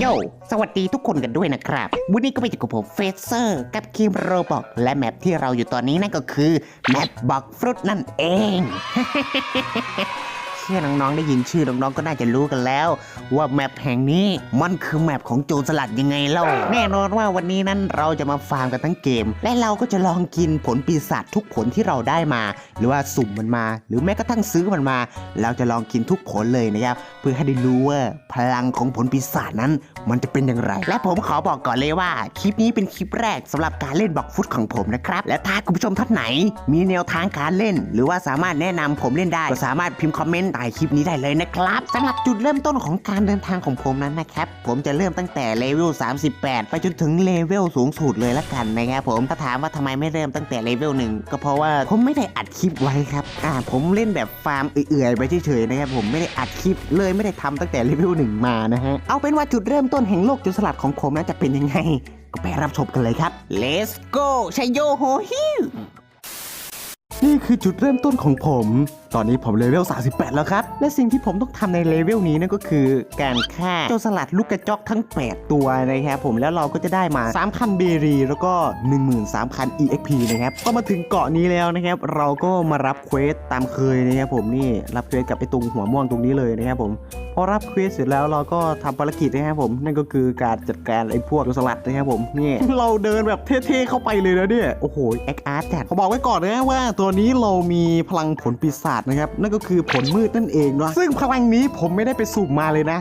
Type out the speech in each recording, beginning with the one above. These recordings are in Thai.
โยสวัสดีทุกคนกันด้วยนะครับ วันนี้ก็ไปอยู่กับผมเฟเซอร์กับคิมโรบอกและแมปที่เราอยู่ตอนนี้นั่นก็คือแมปบอกฟรุตนั่นเอง เชื่อน้องๆได้ยินชื่อน้องๆก็น่าจะรู้กันแล้ว ว่าแมปแห่งนี้มันคือแมปของโจรสลัดยังไงเล่าแน่นอนว่าวันนี้นั้นเราจะมาฟาร์มกันทั้งเกม และเราก็จะลองกินผลปีศาจทุกผลที่เราได้มา หรือว่าสุ่มมันมา หรือแม้กระทั่งซื้อมันมา เราจะลองกินทุกผลเลยนะครับเพื่อให้ได้รู้ว่าพลังของผลปีศาจนั้น มันจะเป็นอย่างไร และผมขอบอกก่อนเลยว่า คลิปนี้เป็นคลิปแรกสำหรับการเล่นบล็อกฟุตของผมนะครับและถ้าคุณผู้ชมท่านไหน มีแนวทางการเล่น หรือว่าสามารถแนะนำผมเล่นได้ก็สามารถพิมพ์คอมเมนต์ใต้คลิปนี้ได้เลยนะครับสำหรับจุดเริ่มต้นของการเดินทางของผมนั้นนะครับ ผมจะเริ่มตั้งแต่เลเวล 38 ไปจนถึงเลเวลสูงสุดเลยละกันนะครับผมถ้าถามว่าทำไมไม่เริ่มตั้งแต่เลเวลหนึ่งก็เพราะว่าผมไม่ได้อัดคลิปไว้ครับอ่าผมเล่นแบบฟาร์มเอื่อยๆไปเฉยๆนะครับผมไม่ได้อัดคลิปเลยไม่ได้ทำตั้งแต่เลเวลหนึ่งมานะฮะเอาเป็นว่าจุดเริ่มต้นแห่งโลกจุดสลัดของผมนั้นจะเป็นยังไง ก็ไปรับชมกันเลยครับ Let's go ชัยโยโฮฮิวนี่คือจุดเริ่มต้นของผมตอนนี้ผมเลเวล 38 แล้วครับ และสิ่งที่ผมต้องทำในเลเวลนี้นั่นก็คือการฆ่าเจ้าสลัดลูกกระจอกทั้ง 8 ตัวนะครับผมแล้วเราก็จะได้มา3,000เบรี แล้วก็ 13,000 EXP นะครับก็มาถึงเกาะนี้แล้วนะครับ เราก็มารับเควสตามเคยนะครับผมนี่รับเควสกับไอ้ตรงหัวม่วงตรงนี้เลยนะครับผมพอรับเควสเสร็จแล้วเราก็ทำภารกิจนะครับผมนั่นก็คือการจัดการไอ้พวกสลัดนะครับผมนี่เราเดินแบบเท่ๆเข้าไปเลยนะเนี่ยโอ้โหแอคอาร์ตจัดเขาบอกไว้ก่อนนะว่าตัวนี้เรามีพลังผลปีศาจนะครับนั่นก็คือผลมืดนั่นเองเนาะซึ่งพลังนี้ผมไม่ได้ไปสุ่มมาเลยนะ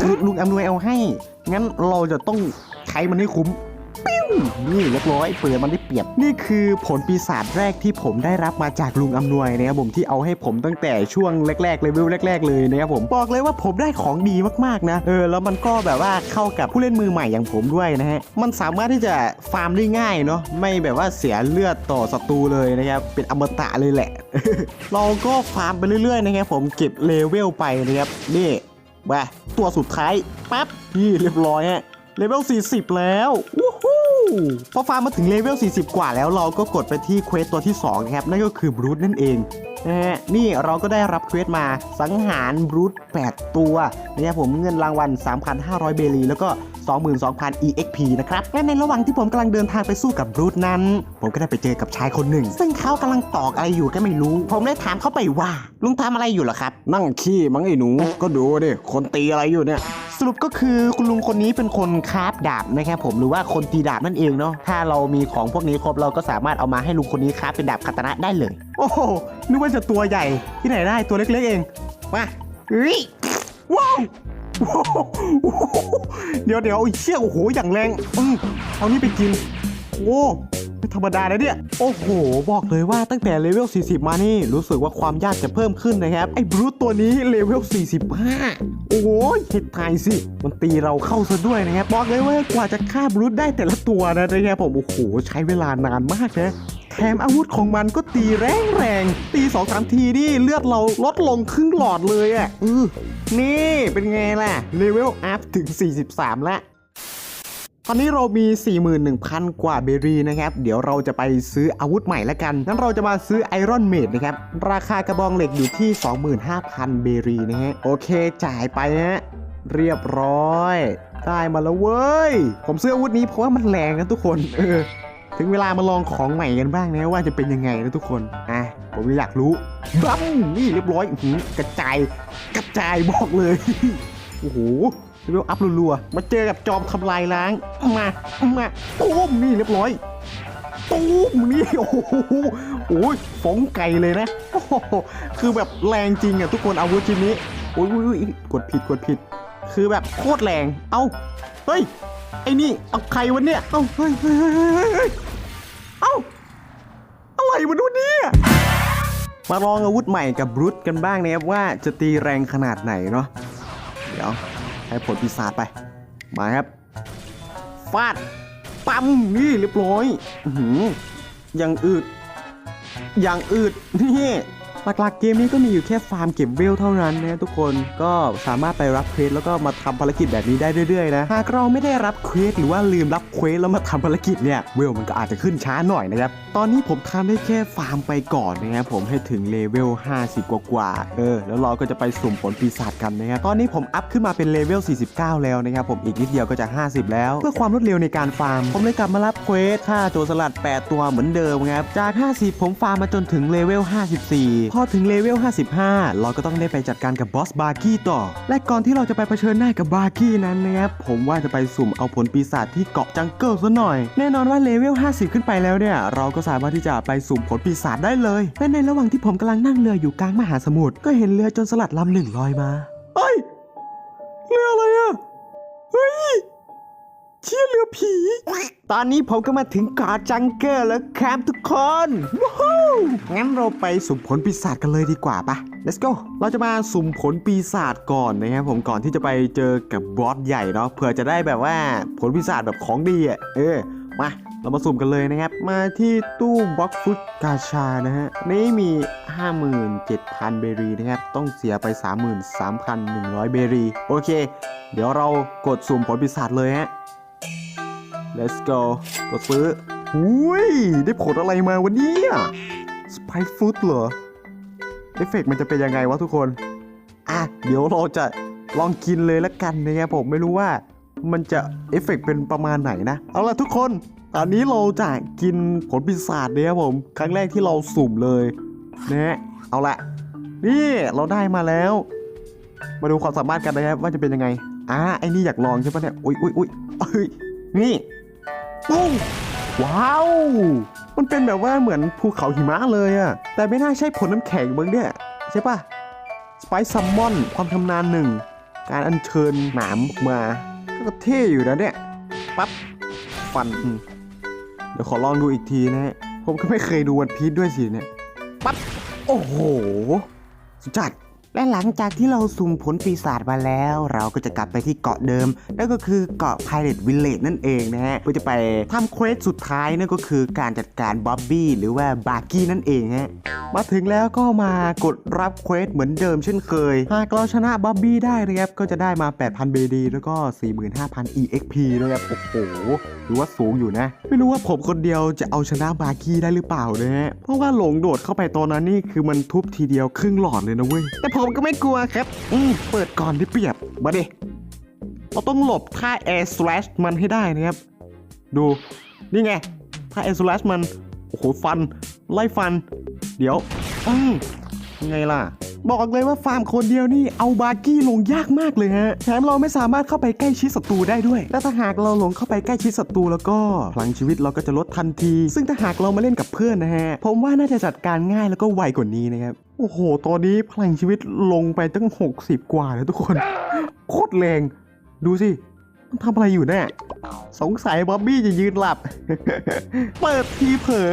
คือลุงอำนวยเอาให้ งั้นเราจะต้องใช้มันให้คุ้ม นี่เรียบร้อยเปิดมันได้เปรียบ นี่คือผลปีศาจแรกที่ผมได้รับมาจากลุงอำนวยนะครับผมที่เอาให้ผมตั้งแต่ช่วงแรกๆเลเวลแรก ๆ เลยนะครับผมบอกเลยว่าผมได้ของดีมากๆนะเออแล้วมันก็แบบว่าเข้ากับผู้เล่นมือใหม่อย่างผมด้วยนะฮะมันสามารถที่จะฟาร์มได้ง่ายเนาะไม่แบบว่าเสียเลือดต่อศัตรูเลยนะครับเป็นอมตะเลยแหละ เราก็ฟาร์มไปเรื่อยๆนะครับผมเก็บเลเวลไปนะครับนี่มาตัวสุดท้ายปั๊บนี่เรียบร้อยฮะเลเวล40 แล้ว พอฟาร์มมาถึงเลเวล 40 กว่าแล้วเราก็กดไปที่เควสตัวที่ 2 นะครับ นั่นก็คือบรูทนั่นเองนะฮะนี่เราก็ได้รับเควสมาสังหารบรูท8 ตัวนะครับผมเงินรางวัล 3,500 เบลีแล้วก็ 22,000 EXP นะครับและในระหว่างที่ผมกำลังเดินทางไปสู้กับบรูทนั้น ผมก็ได้ไปเจอกับชายคนหนึ่ง ซึ่งเขากำลังตอกอะไรอยู่ก็ไม่รู้ ผมได้ถามเขาไปว่า ลุงทำอะไรอยู่เหรอครับ นั่งขี้มั้งไอ้หนูก็ดูดิคนตีอะไรอยู่เนี่ย สรุปก็คือคุณลุงคนนี้เป็นคนคราฟดาบนะครับผมหรือว่าคนตีดาบนั่นเองเนาะถ้าเรามีของพวกนี้ครบเราก็สามารถเอามาให้ลุงคนนี้คราฟเป็นดาบคาตานะได้เลย โอ้โหนึกว่าจะตัวใหญ่ที่ไหนได้ตัวเล็กๆเองมาเฮ้ยว้าวว้าวเดี๋ยวเดี๋ยวไอ้เชี่ยโอ้โหอย่างแรงอืมเอานี่ไปกินโอ้ ไม่ธรรมดานะเนี่ย โอ้โห บอกเลยว่าตั้งแต่เลเวล 40 มานี่รู้สึกว่าความยากจะเพิ่มขึ้นนะครับ ไอ้บรูตตัวนี้เลเวล 45 โอ้โหเห็ดทายสิ มันตีเราเข้าซะด้วยนะครับ บอกเลยว่ากว่าจะฆ่าบรูตได้แต่ละตัวนะนะครับผม โอ้โห ใช้เวลานานมากนะแถมอาวุธของมันก็ตีแรงแรงๆตี2อสามทีนี่เลือดเราลดลงครึ่งหลอดเลยอะ่ะอือนี่เป็นไงล่ะเลเวลอัพถึง 43 แล้ว ตอนนี้เรามี 41,000 กว่าเบรีนะครับ เดี๋ยวเราจะไปซื้ออาวุธใหม่แล้วกันงั้นเราจะมาซื้อไอรอนเมดนะครับ ราคากระบองเหล็กอยู่ที่ 25,000 เบรีนะฮะ โอเคจ่ายไปฮะเรียบร้อย ได้มาแล้วเว้ย ผมซื้ออาวุธนี้เพราะว่ามันแรงนะทุกคน เออ ถึงเวลามาลองของใหม่กันบ้างนะว่าจะเป็นยังไงนะทุกคน อะ ผมอยากรู้บั้มนี่เรียบร้อยหือกระจาย กระจายบอกเลย โอ้โห เรียกอัพรัวๆ มาเจอกับจอมทำลายล้าง มา มาตุ้มนี่เรียบร้อยตุ้มนี่ โอ้โหโอ้ยฟงไก่เลยนะ คือแบบแรงจริงอะทุกคนอาวุธชิ้นนี้โอ้ยกดผิดกดผิด คือแบบโคตรแรง เอ้า เฮ้ย ไอ้นี่ เอาใครวะเนี่ย เอ้า เฮ้ยเฮ้ยเฮ้ยเฮ้ยเฮ้ยเอ้า อะไรวะนู่นเนี่ยมาลองอาวุธใหม่กับบรูทกันบ้างนะครับว่าจะตีแรงขนาดไหนเนาะ เดี๋ยว ให้ผลปีศาจไป มาครับ ฟาด ปั๊ม นี่เรียบร้อย อือยังอืดยังอืด นี่ หลักๆเกมนี้ก็มีอยู่แค่ฟาร์มเก็บเวลเท่านั้นนะทุกคนก็สามารถไปรับเควสแล้วก็มาทำภารกิจแบบนี้ได้เรื่อยๆนะหากเราไม่ได้รับเควสหรือว่าลืมรับเควสแล้วมาทำภารกิจเนี่ยเวลมันก็อาจจะขึ้นช้าหน่อยนะครับตอนนี้ผมทำได้แค่ฟาร์มไปก่อนนะครับผมให้ถึงเลเวล50 กว่าๆเออแล้วเราก็จะไปสุ่มผลปีศาจกันนะครับตอนนี้ผมอัพขึ้นมาเป็นเลเวล49 แล้วนะครับผมอีกนิดเดียวก็จะ 50 แล้ว เพื่อความรวดเร็วในการฟาร์ม ผมเลยกลับมารับเควสฆ่าโจรสลัด 8 ตัวเหมือนเดิมครับจาก 50 ผมฟาร์มมาจนถึงเลเวล54พอถึงเลเวล 55 เราก็ต้องได้ไปจัดการกับบอสบาร์กี้ต่อ และก่อนที่เราจะไปเผชิญหน้ากับบาร์กี้นั้นนะครับผมว่าจะไปสุ่มเอาผลปีศาจที่เกาะจังเกิลซะหน่อย แน่นอนว่าเลเวล 50 ขึ้นไปแล้วเนี่ย เราก็สามารถที่จะไปสุ่มผลปีศาจได้เลย และในระหว่างที่ผมกำลังนั่งเรืออยู่กลางมหาสมุทรก็เห็นเรือจรสลัดลำหนึ่งลอยมาเฮ้ยเรืออะไร รือผี ตอนนี้ผมก็มาถึงเกาะจังเกิลแล้วครับทุกคนว้าวงั้นเราไปสุ่มผลปีศาจกันเลยดีกว่าปะ let's go เราจะมาสุ่มผลปีศาจก่อนนะครับผมก่อนที่จะไปเจอกับบอสใหญ่เนาะเผื่อจะได้แบบว่าผลปีศาจแบบของดีอะเออมาเรามาสุ่มกันเลยนะครับ มาที่ตู้บล็อกฟุตกาชานะฮะ นี่มี 57,000 เบรีนะครับ ต้องเสียไป 33,100 เบรี โอเค เดี๋ยวเรากดสุ่มผลปีศาจเลยฮะ let's go กดซื้ออุ้ย ได้ผลอะไรมาวันนี้สไปฟุ o เหรอ เอฟเฟกต์มันจะเป็นยังไงวะทุกคน อะ เดี๋ยวเราจะลองกินเลยละกันนะครับผมไม่รู้ว่ามันจะเอฟเฟกต์เป็นประมาณไหนนะ เอาล่ะทุกคนตอนนี้เราจะกินผลปีศาจเนี่ยครับผม ครั้งแรกที่เราสุ่มเลยนะเอาละนี่เราได้มาแล้ว มาดูความสามารถกันนะครับว่าจะเป็นยังไงอ่าไอ้นี่อยากลองใช่ปะเนี่ยอุ้ยอุ้ยอุ้ยเอ้ยนี่ ปุ้งว้าว มันเป็นแบบว่าเหมือนภูเขาหิมะเลยอะแต่ไม่น่าใช่ผลน้ำแข็งเบิ้งเนี่ยใช่ปะสไปซัมมอนความชำนาญหนึ่ง การอัญเชิญหนามมา ก็เท่อยู่นะเนี่ยปั๊บฟัน เดี๋ยวขอลองดูอีกทีนะฮะ ผมก็ไม่เคยดูวันพีชด้วยสิเนี่ย ปั๊บ โอ้โห สุดจัด และหลังจากที่เราสุ่มผลปีศาจมาแล้ว เราก็จะกลับไปที่เกาะเดิม นั่นก็คือเกาะ Pirate Village นั่นเองนะฮะเพื่อจะไปทำเควสสุดท้ายนั่นก็คือการจัดการบ๊อบบี้หรือว่าบาร์กี้นั่นเองฮะมาถึงแล้วก็มากดรับเควสเหมือนเดิมเช่นเคย หากเราชนะบ๊อบบี้ได้นะครับก็จะได้มา 8,000 เบดี แล้วก็ 45,000 EXP นะครับโอ้โหถือว่าสูงอยู่นะ ไม่รู้ว่าผมคนเดียวจะเอาชนะบาร์กี้ได้หรือเปล่านะฮะเพราะว่าหลงโดดเข้าไปตอนนั้นนี่คือมันทุบทีเดียวครึ่งหลอดเลยนะเว้ยแต่พอผมก็ไม่กลัวครับ อืมเปิดก่อนได้เปียบมาดิเราต้องหลบท่า air slash มันให้ได้นะครับ ดู นี่ไงท่า air slash มัน โอ้โห ฟัน ไล่ฟัน เดี๋ยว อืมยังไงล่ะ บอกเลยว่าฟาร์มคนเดียวนี่เอาบาร์กี้ลงยากมากเลยฮะ แถมเราไม่สามารถเข้าไปใกล้ชิดศัตรูได้ด้วยและถ้าหากเราหลงเข้าไปใกล้ชิดศัตรูแล้วก็พลังชีวิตเราก็จะลดทันที ซึ่งถ้าหากเรามาเล่นกับเพื่อนนะฮะ ผมว่าน่าจะจัดการง่ายแล้วก็ไวกว่านี้นะครับ โอ้โหตอนนี้พลังชีวิตลงไปตั้ง 60 กว่าแล้วทุกคน โคตรแรง ดูสิ มันทำอะไรอยู่แน่ยสงสัยบ๊อบบี้จะยืนหลับ เปิดทีเผลอ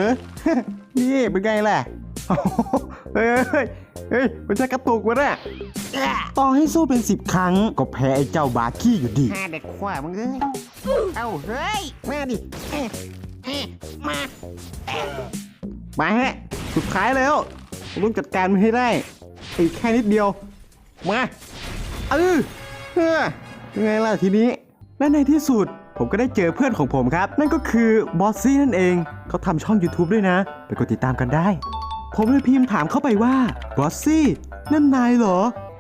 นี่เป็นไงล่ะ เฮ้ย เฮ้ยเฮ้ยมันจะกระตุกวะเนี่ยต่อให้สู้เป็น10ครั้ง ก็แพ้ไอ้เจ้าบาร์กี้อยู่ดีห้าเด็กขวามึงเอ้ย เอ้า เฮ้ยมาดิเอ๊ะเอ๊ะมา มาฮะ สุดท้ายแล้ว ผมต้องจัดการมันให้ได้อีกแค่นิดเดียว มาเออเฮ้อยังไงล่ะทีนี้และในที่สุดผมก็ได้เจอเพื่อนของผมครับ นั่นก็คือบอสซี่นั่นเองเขาทำช่อง YouTube ด้วยนะ ไปกดติดตามกันได้ ผมเลยพิมพ์ถามเข้าไปว่าบอสซี่นั่นนายเหรอ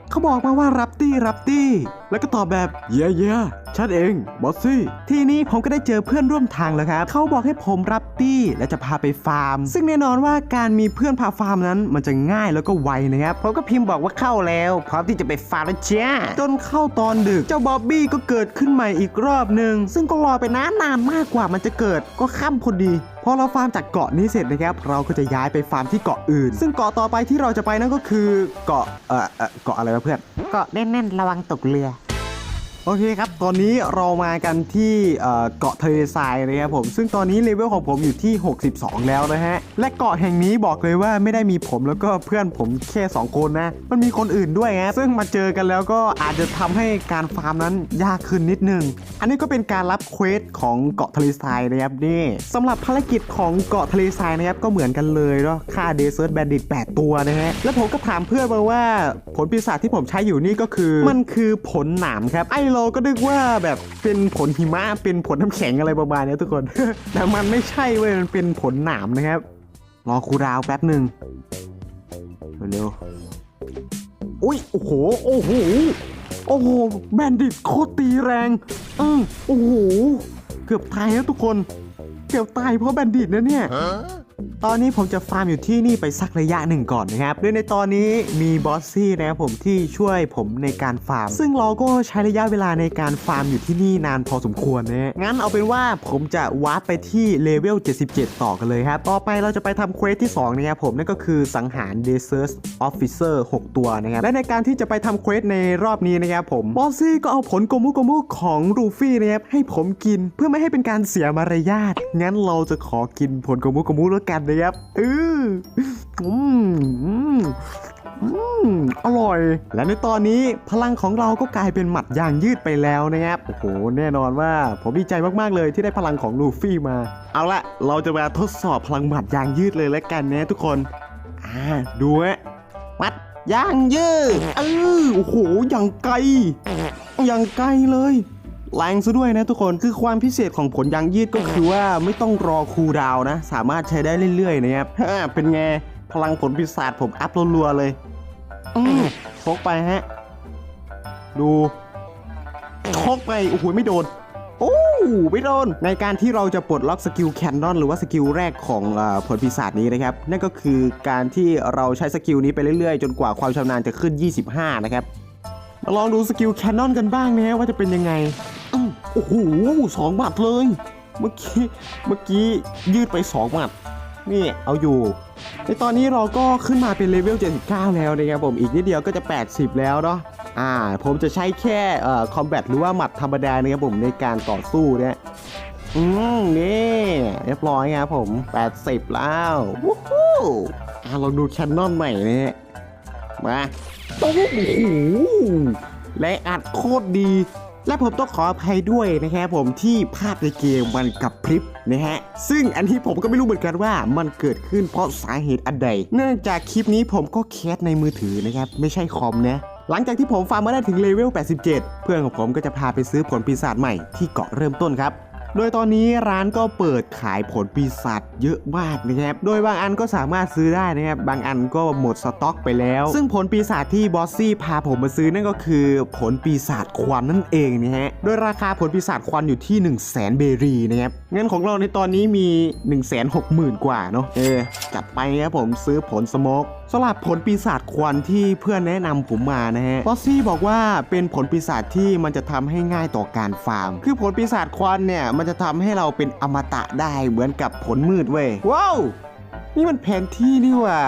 เขาบอกมาว่ารับตี้รับตี้ แล้วก็ตอบแบบเย่เย่ฉันเองบอสซี่ ทีนี้ผมก็ได้เจอเพื่อนร่วมทางแล้วครับ เขาบอกให้ผมรับตี้และจะพาไปฟาร์ม ซึ่งแน่นอนว่าการมีเพื่อนพาฟาร์มนั้นมันจะง่ายแล้วก็ไวนะครับ ผมก็พิมพ์บอกว่าเข้าแล้ว พร้อมที่จะไปฟาร์มแล้วจ้าจนเข้าตอนดึก เจ้าบ๊อบบี้ก็เกิดขึ้นใหม่อีกรอบหนึ่ง ซึ่งก็รอไปนานนานๆมากกว่ามันจะเกิด ก็ค่ำพอดีพอเราฟาร์มจากเกาะนี้เสร็จนะครับ เราก็จะย้ายไปฟาร์มที่เกาะอื่น ซึ่งเกาะต่อไปที่เราจะไปนั่นก็คือเกาะเอ่อเกาะอะไรวะเพื่อนก็แน่นๆระวังตกเรือ โอเคครับ ตอนนี้เรามากันที่เกาะทะเลทรายนะครับผม ซึ่งตอนนี้เลเวลของผมอยู่ที่ 62 แล้วนะฮะ และเกาะแห่งนี้บอกเลยว่าไม่ได้มีผมแล้วก็เพื่อนผมแค่ 2 คนนะ มันมีคนอื่นด้วยฮะซึ่งมาเจอกันแล้วก็อาจจะทำให้การฟาร์มนั้นยากขึ้นนิดนึง อันนี้ก็เป็นการรับเควสของเกาะทะเลทรายนะครับนี่สำหรับภารกิจของเกาะทะเลทรายนะครับก็เหมือนกันเลยเนาะฆ่าเดซ e ร์แบนดิต8ตัวนะฮะ แล้วผมก็ถามเพื่อนมาว่าผลปีศาจที่ผมใช้อยู่นี่ก็คือ มันคือผลหนามครับไอเราก็นึกว่าแบบเป็นผลหิมะเป็นผลน้ำแข็งอะไรประมาณเนี้ยทุกคน แต่มันไม่ใช่เว้ยมันเป็นผลหนามนะครับ รอครูดาวแป๊บหนึ่งเร็วๆอุ้ยโอ้โหโอ้โหโอ้โหแบนดิตโคตรตีแรงเออโอ้โหเกือบตายแล้วทุกคน เกือบตายเพราะแบนดิตนะเนี่ย ตอนนี้ผมจะฟาร์มอยู่ที่นี่ไปสักระยะหนึ่งก่อนนะครับโดยในตอนนี้มีบอสซี่นะครับผมที่ช่วยผมในการฟาร์ม ซึ่งเราก็ใช้ระยะเวลาในการฟาร์มอยู่ที่นี่นานพอสมควรนะงั้นเอาเป็นว่าผมจะวาร์ปไปที่เลเวล 77 ต่อกันเลยครับ ต่อไปเราจะไปทำเควสที่2นะครับผมนั่นก็คือสังหาร Desert Officer 6 ตัวนะครับและในการที่จะไปทำเควสในรอบนี้นะครับผมบอสซี่ก็เอาผลโกมุโกมุของลูฟี่นะครับให้ผมกินเพื่อไม่ให้เป็นการเสียมารยาทงั้นเราจะขอกินผลโกมุโกมุแล้วกันนะครับเอออืมอืมอืมอร่อย และในตอนนี้พลังของเราก็กลายเป็นหมัดยางยืดไปแล้วนะครับ โอ้โห แน่นอนว่าผมดีใจมากๆเลยที่ได้พลังของลูฟี่มา เอาละเราจะมาทดสอบพลังหมัดยางยืดเลยแล้วกันนะทุกคน อ่า ดูฮะมัดยางยืดเออโอ้โห อย่างไกล อย่างไกลเลย แรงซะด้วยนะทุกคนคือความพิเศษของผลยางยืดก็คือว่าไม่ต้องรอคูลดาวน์นะ สามารถใช้ได้เรื่อยๆนะครับฮ่าเป็นไงพลังผลปีศาจผมอัพรัวๆเลยอืมชกไปฮะ ดูชกไปโอ้โหไม่โดนโอ้ไม่โดน ในการที่เราจะปลดล็อกสกิลแคนนอนหรือว่าสกิลแรกของเออผลปีศาจนี้นะครับ นั่นก็คือการที่เราใช้สกิลนี้ไปเรื่อยๆ จนกว่าความชำนาญจะขึ้น 25 นะครับ มาลองดูสกิลแคนนอนกันบ้างนะว่าจะเป็นยังไงอืม โอ้โหสองหมัดเลย เมื่อกี้เมื่อกี้ยืดไปสองหมัดนี่เอาอยู่ ในตอนนี้เราก็ขึ้นมาเป็นเลเวล 79 แล้วนะครับผมอีกนิดเดียวก็จะ 80 แล้วเนาะอ่า ผมจะใช้แค่เอ่อคอมแบทหรือว่าหมัดธรรมดานะครับผมในการต่อสู้เนี่ยอืมนี่เรียบร้อยครับผม 80 แล้ววู้ฮู้อ่าลองดูแคนนอนใหม่เนี่ยมาโอ้โหและอัดโคตรดี และผมต้องขออภัยด้วยนะครับผมที่ภาพในเกมมันกับพริบนะฮะ ซึ่งอันนี้ผมก็ไม่รู้เหมือนกันว่ามันเกิดขึ้นเพราะสาเหตุอันใด เนื่องจากคลิปนี้ผมก็แคสในมือถือนะครับ ไม่ใช่คอมนะหลังจากที่ผมฟาร์มมาได้ถึงเลเวล 87 เพื่อนของผมก็จะพาไปซื้อผลปีศาจใหม่ที่เกาะเริ่มต้นครับ โดยตอนนี้ร้านก็เปิดขายผลปีศาจเยอะมากนะครับ โดยบางอันก็สามารถซื้อได้นะครับ บางอันก็หมดสต็อกไปแล้ว ซึ่งผลปีศาจที่บอสซี่พาผมมาซื้อนั่นก็คือผลปีศาจควันนั่นเองนะฮะ โดยราคาผลปีศาจควันอยู่ที่ 1 0 0 0 0แสนเบรีนะครับเงินของเราในตอนนี้มี 1 6 0 0 0 0 กว่าเนาะ เออ จัดไปครับผมซื้อผลสโมกสำหรับผลปีศาจควันที่เพื่อนแนะนำผมมานะฮะบอสซี่บอกว่าเป็นผลปีศาจที่มันจะทำให้ง่ายต่อการฟาร์ม คือผลปีศาจควันเนี่ยมันจะทำให้เราเป็นอมตะได้เหมือนกับผลมืดเว้ยว้าวนี่มันแผนที่นี่หว่า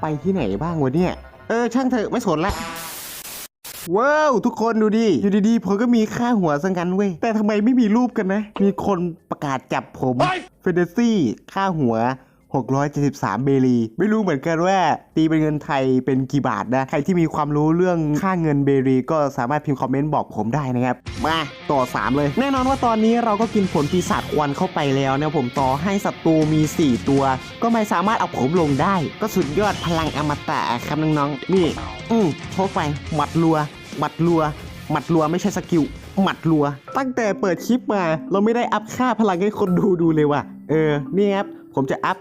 ไปที่ไหนบ้างวะเนี่ย เออ ช่างเถอะไม่สนละว้าว ทุกคนดูดิอยู่ดีๆผมก็มีค่าหัวสังกันเว้ย แต่ทำไมไม่มีรูปกันนะ มีคนประกาศจับผมเฟเดซี่ค่าหัว 673 เบรี ไม่รู้เหมือนกันว่าตีเป็นเงินไทยเป็นกี่บาทนะ ใครที่มีความรู้เรื่องค่าเงินเบรีก็สามารถพิมพ์คอมเมนต์บอกผมได้นะครับ มาต่อ 3 เลย แน่นอนว่าตอนนี้เราก็กินผลปีศาจควันเข้าไปแล้วนะผมต่อให้ศัตรูมี 4 ตัว ก็ไม่สามารถเอาผมลงได้ ก็สุดยอดพลังอมตะครับน้องๆ นี่ อืมโชกไปหมัดรัวหมัดรัวหมัดรัวไม่ใช่สกิลหมัดรัว ตั้งแต่เปิดคลิปมา เราไม่ได้อัพค่าพลังให้คนดูดูเลยว่ะเออนี่ครับ ผมจะอัพ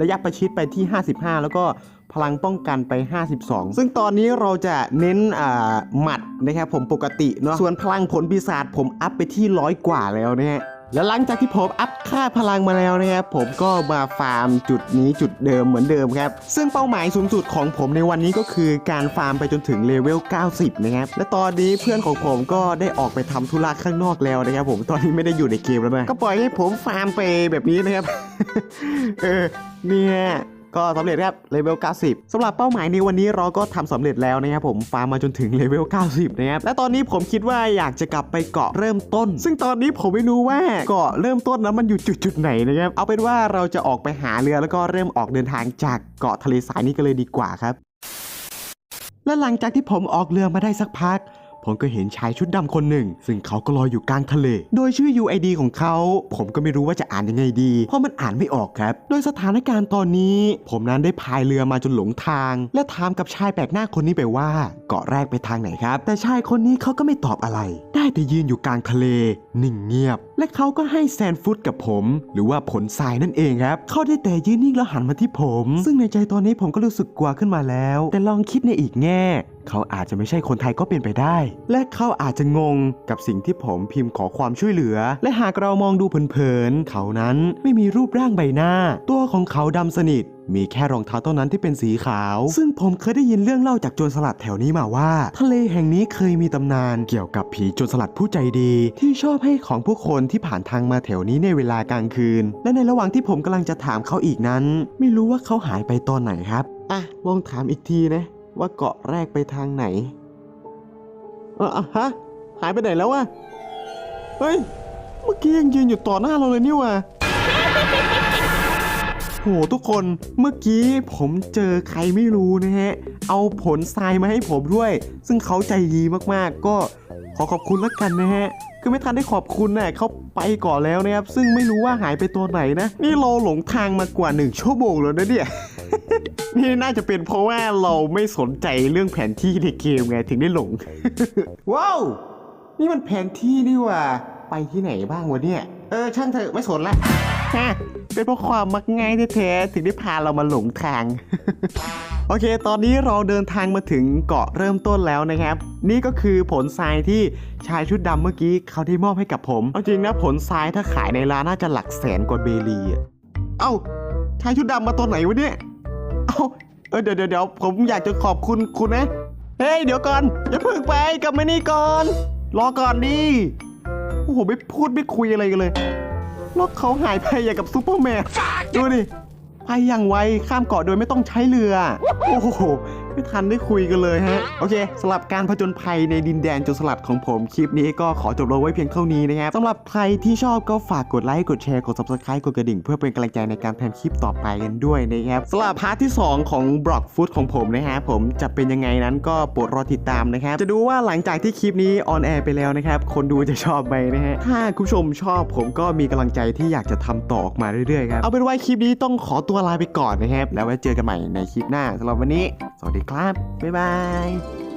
ระยะประชิดไปที่ 55 แล้วก็พลังป้องกันไป 52 ซึ่งตอนนี้เราจะเน้นหมัดนะครับผมปกติเนาะส่วนพลังผลปีศาจผมอัพไปที่ร้อยกว่าแล้วนะฮะ แล้วหลังจากที่ผมอัพค่าพลังมาแล้วนะครับ ผมก็มาฟาร์มจุดนี้จุดเดิมเหมือนเดิมครับ ซึ่งเป้าหมายสูงสุดของผมในวันนี้ก็คือการฟาร์มไปจนถึงเลเวล 90 นะครับ และตอนนี้เพื่อนของผมก็ได้ออกไปทำธุระข้างนอกแล้วนะครับ ผมตอนนี้ไม่ได้อยู่ในเกมแล้วนะก็ปล่อยให้ผมฟาร์มไปแบบนี้นะครับ เออเนี่ย ก็สำเร็จครับเลเวล 90สำหรับเป้าหมายในวันนี้เราก็ทำสำเร็จแล้วนะครับผมฟาร์มมาจนถึงเลเวล 90 นะครับและตอนนี้ผมคิดว่าอยากจะกลับไปเกาะเริ่มต้น ซึ่งตอนนี้ผมไม่รู้ว่าเกาะเริ่มต้นนั้นมันอยู่จุดจุดไหนนะครับเอาเป็นว่าเราจะออกไปหาเรือแล้วก็เริ่มออกเดินทางจากเกาะทะเลทรายนี้กันเลยดีกว่าครับและหลังจากที่ผมออกเรือมาได้สักพัก ผมก็เห็นชายชุดดำคนหนึ่ง ซึ่งเขาก็ลอยอยู่กลางทะเล โดยชื่อ UID ของเขา ผมก็ไม่รู้ว่าจะอ่านยังไงดี เพราะมันอ่านไม่ออกครับ โดยสถานการณ์ตอนนี้ ผมนั้นได้พายเรือมาจนหลงทาง และถามกับชายแปลกหน้าคนนี้ไปว่า เกาะแรกไปทางไหนครับ แต่ชายคนนี้เขาก็ไม่ตอบอะไร ได้แต่ยืนอยู่กลางทะเล นิ่งเงียบ และเขาก็ให้แซนฟุตกับผม หรือว่าผลทรายนั่นเองครับ เขาได้แต่ยืนนิ่งแล้วหันมาที่ผม ซึ่งในใจตอนนี้ผมก็รู้สึกกลัวขึ้นมาแล้ว แต่ลองคิดในอีกแง่ เขาอาจจะไม่ใช่คนไทยก็เป็นไปได้ และเขาอาจจะงงกับสิ่งที่ผมพิมพ์ขอความช่วยเหลือ และหากเรามองดูเผินๆเขานั้นไม่มีรูปร่างใบหน้า ตัวของเขาดำสนิท มีแค่รองเท้าเท่านั้นที่เป็นสีขาว ซึ่งผมเคยได้ยินเรื่องเล่าจากโจรสลัดแถวนี้มาว่า ทะเลแห่งนี้เคยมีตำนานเกี่ยวกับผีโจรสลัดผู้ใจดี ที่ชอบให้ของผู้คนที่ผ่านทางมาแถวนี้ในเวลากลางคืน และในระหว่างที่ผมกำลังจะถามเขาอีกนั้น ไม่รู้ว่าเขาหายไปตอนไหนครับอะลองถามอีกทีนะว่าเกาะแรกไปทางไหนเอออะฮะหายไปไหนแล้ววะเฮ้ยเมื่อกี้ยังยืนอยู่ต่อหน้าเราเลยนี่หว่ะ โหทุกคนเมื่อกี้ผมเจอใครไม่รู้นะฮะ เอาผลทรายมาให้ผมด้วย ซึ่งเขาใจดีมากๆ ก็ขอขอบคุณแล้วกันนะฮะคือไม่ทันได้ขอบคุณน่ะเขาไปก่อนแล้วนะครับ ซึ่งไม่รู้ว่าหายไปตัวไหนนะ นี่เราหลงทางมากว่าหนึ่งชั่วโมงแล้วนะเนี่ยนี่น่าจะเป็นเพราะว่าเราไม่สนใจเรื่องแผนที่ในเกมไงถึงได้หลง ว้าว นี่มันแผนที่นี่ว่า ไปที่ไหนบ้างวะเนี่ย เออช่างเถอะไม่สนละ ฮะเป็นเพราะความมักง่ายแท้ๆถึงได้พาเรามาหลงทาง โอเค ตอนนี้เราเดินทางมาถึงเกาะเริ่มต้นแล้วนะครับ นี่ก็คือผลทรายที่ชายชุดดำเมื่อกี้เขาได้มอบให้กับผม เอาจริงนะผลทรายถ้าขายในร้านน่าจะหลักแสนกว่าเบลีอะเอ้าชายชุดดำมาตอนไหนวะเนี่ยเอ้าเออเดี๋ยวเดี๋ยวเดี๋ยวผมอยากจะขอบคุณคุณนะเฮ้ยเดี๋ยวก่อนอย่าเพิ่งไปกลับมานี่ก่อน รอก่อนดิโอ้โหไม่พูดไม่คุยอะไรกันเลย แล้วเขาหายไปอย่างกับซูเปอร์แมนดูดิไปอย่างไวข้ามเกาะโดยไม่ต้องใช้เรือ โอ้โห ไม่ทันได้คุยกันเลยฮะ โอเคสำหรับการผจญภัยในดินแดนโจรสลัดของผมคลิปนี้ก็ขอจบลงไว้เพียงเท่านี้นะครับสำหรับใครที่ชอบก็ฝากกดไลค์กดแชร์กด subscribe กดกระดิ่ง เพื่อเป็นกำลังใจในการทำคลิปต่อไปกันด้วยนะครับสำหรับพาร์ทที่ 2 ของบล็อกฟุตของผมนะฮะผมจะเป็นยังไงนั้นก็โปรดรอติดตามนะครับจะดูว่าหลังจากที่คลิปนี้ออนแอร์ไปแล้วนะครับคนดูจะชอบไหมนะฮะถ้าคุณผู้ชมชอบผมก็มีกำลังใจที่อยากจะทำต่อออกมาเรื่อยๆครับเอาเป็นว่าคลิปนี้ต้องขอตัวลาไปก่อนนะครับแล้วไว้เจอกันใหม่ในคลิปหน้าสำหรับวันนี้สวัสดีครับ บ๊ายบาย